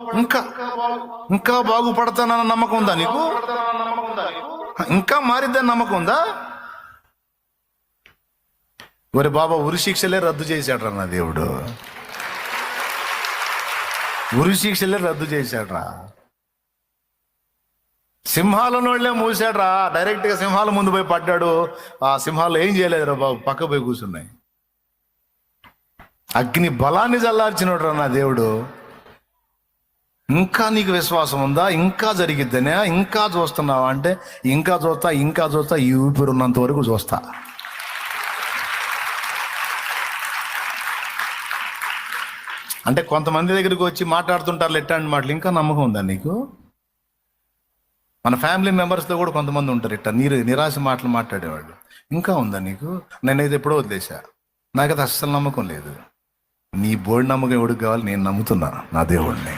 ఇంకా ఇంకా బాగుపడతానన్న నమ్మకం ఉందా నీకు? ఇంకా మారిద్దని నమ్మకం ఉందా? ఒరే బాబా ఉరి శిక్షలే రద్దు చేశాడ్రా నా దేవుడు. ఉరి శిక్షలే రద్దు చేశాడ్రా. సింహాలనోళ్ళే మూసాడ్రా డైరెక్ట్గా సింహాల ముందు పోయి పడ్డాడు. ఆ సింహాలు ఏం చేయలేదురా బాబు పక్క పోయి కూర్చున్నాయి. అగ్ని బలాన్ని చల్లార్చినోడ్రా నా దేవుడు. ఇంకా నీకు విశ్వాసం ఉందా? ఇంకా జరిగిద్దనే ఇంకా చూస్తున్నావా అంటే ఇంకా చూస్తా ఇంకా చూస్తా ఈ ఊపిరి ఉన్నంత వరకు చూస్తా. అంటే కొంతమంది దగ్గరికి వచ్చి మాట్లాడుతుంటారు ఎట్టాంటి మాటలు? ఇంకా నమ్మకం ఉందా నీకు? మన ఫ్యామిలీ మెంబర్స్తో కూడా కొంతమంది ఉంటారు ఇట్ట. నీరు నిరాశ మాటలు మాట్లాడేవాళ్ళు. ఇంకా ఉందా నీకు? నేనైతే ఎప్పుడో వదిలేసా నాకైతే అస్సలు నమ్మకం లేదు. నీ బోర్డు నమ్మకం ఎవడికి కావాలి? నేను నమ్ముతున్నా నా దేవుడిని